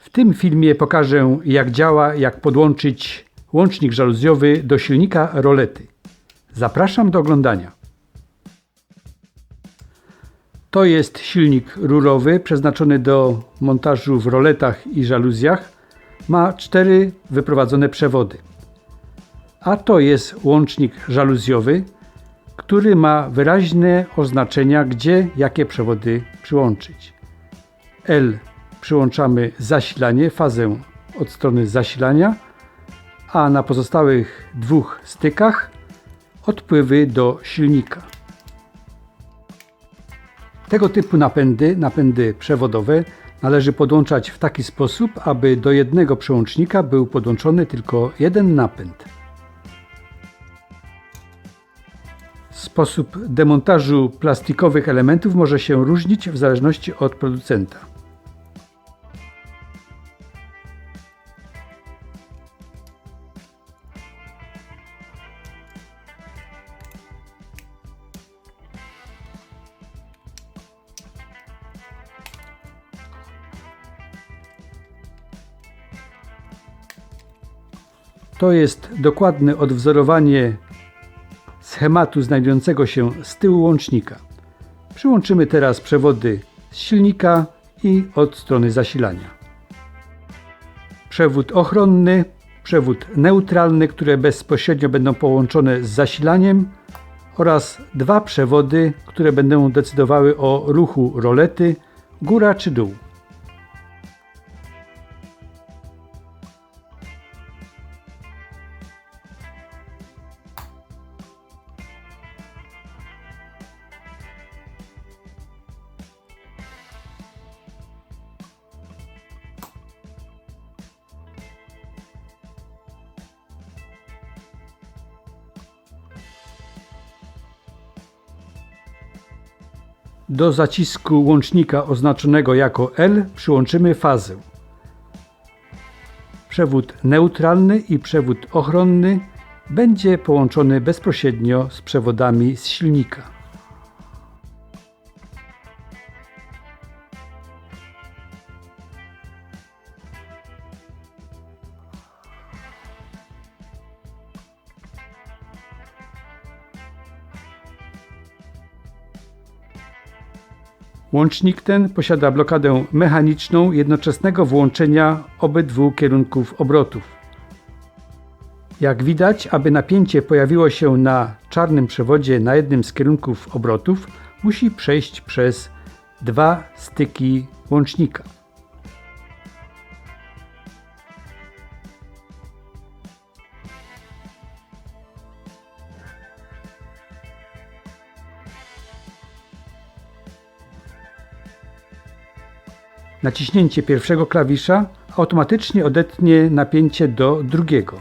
W tym filmie pokażę jak działa, jak podłączyć łącznik żaluzjowy do silnika rolety. Zapraszam do oglądania. To jest silnik rurowy przeznaczony do montażu w roletach i żaluzjach. Ma cztery wyprowadzone przewody. A to jest łącznik żaluzjowy, który ma wyraźne oznaczenia, gdzie jakie przewody przyłączyć. L przyłączamy zasilanie, fazę od strony zasilania, a na pozostałych dwóch stykach odpływy do silnika. Tego typu napędy, napędy przewodowe, należy podłączać w taki sposób, aby do jednego przełącznika był podłączony tylko jeden napęd. Sposób demontażu plastikowych elementów może się różnić w zależności od producenta. To jest dokładne odwzorowanie schematu znajdującego się z tyłu łącznika. Przyłączymy teraz przewody z silnika i od strony zasilania. Przewód ochronny, przewód neutralny, które bezpośrednio będą połączone z zasilaniem oraz dwa przewody, które będą decydowały o ruchu rolety góra czy dół. Do zacisku łącznika oznaczonego jako L przyłączymy fazę. Przewód neutralny i przewód ochronny będzie połączony bezpośrednio z przewodami z silnika. Łącznik ten posiada blokadę mechaniczną jednoczesnego włączenia obydwu kierunków obrotów. Jak widać, aby napięcie pojawiło się na czarnym przewodzie na jednym z kierunków obrotów, musi przejść przez dwa styki łącznika. Naciśnięcie pierwszego klawisza automatycznie odetnie napięcie do drugiego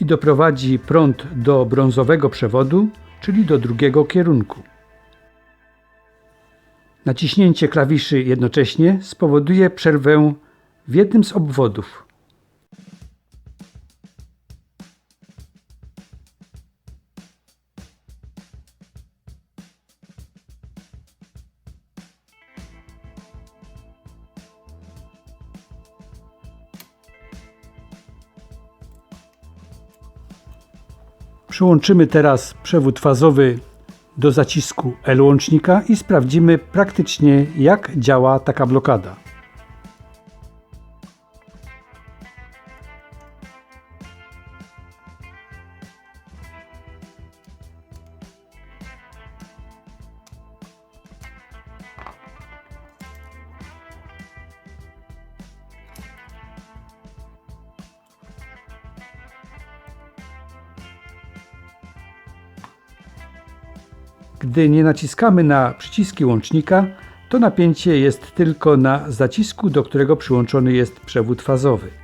i doprowadzi prąd do brązowego przewodu, czyli do drugiego kierunku. Naciśnięcie klawiszy jednocześnie spowoduje przerwę w jednym z obwodów. Przyłączymy teraz przewód fazowy do zacisku L łącznika i sprawdzimy praktycznie jak działa taka blokada. Gdy nie naciskamy na przyciski łącznika, to napięcie jest tylko na zacisku, do którego przyłączony jest przewód fazowy.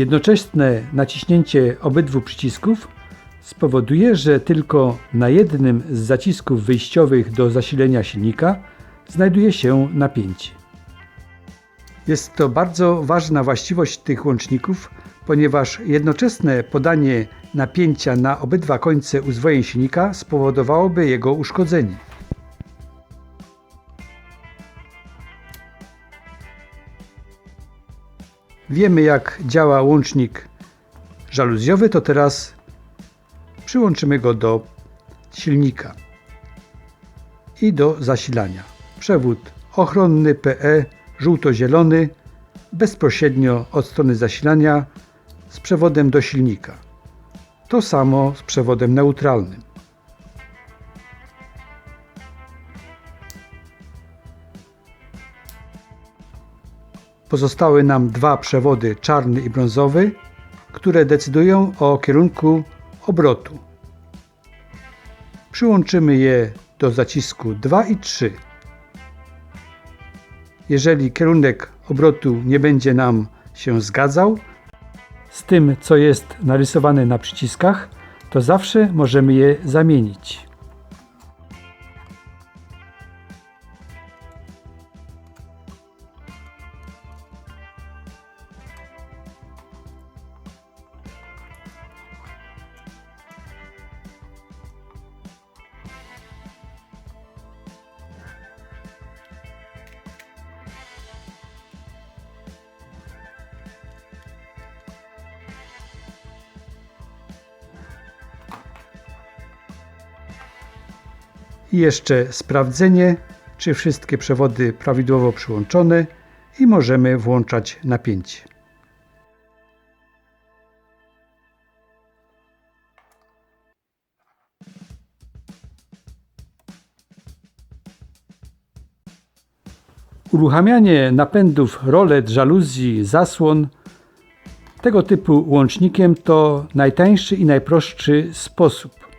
Jednoczesne naciśnięcie obydwu przycisków spowoduje, że tylko na jednym z zacisków wyjściowych do zasilenia silnika znajduje się napięcie. Jest to bardzo ważna właściwość tych łączników, ponieważ jednoczesne podanie napięcia na obydwa końce uzwojeń silnika spowodowałoby jego uszkodzenie. Wiemy jak działa łącznik żaluzjowy, to teraz przyłączymy go do silnika i do zasilania. Przewód ochronny PE żółto-zielony bezpośrednio od strony zasilania z przewodem do silnika. To samo z przewodem neutralnym. Pozostały nam dwa przewody czarny i brązowy, które decydują o kierunku obrotu. Przyłączymy je do zacisku 2 i 3. Jeżeli kierunek obrotu nie będzie nam się zgadzał z tym, co jest narysowane na przyciskach, to zawsze możemy je zamienić. I jeszcze sprawdzenie, czy wszystkie przewody prawidłowo przyłączone i możemy włączać napięcie. Uruchamianie napędów rolet, żaluzji, zasłon tego typu łącznikiem to najtańszy i najprostszy sposób.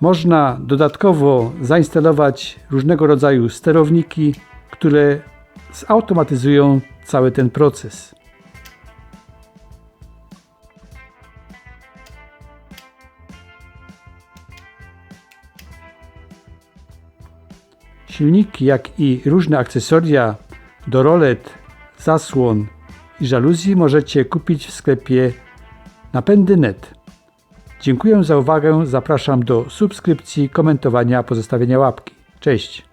Można dodatkowo zainstalować różnego rodzaju sterowniki, które zautomatyzują cały ten proces. Silniki, jak i różne akcesoria do rolet, zasłon i żaluzji możecie kupić w sklepie napędy.net. Dziękuję za uwagę, zapraszam do subskrypcji, komentowania, pozostawienia łapki. Cześć!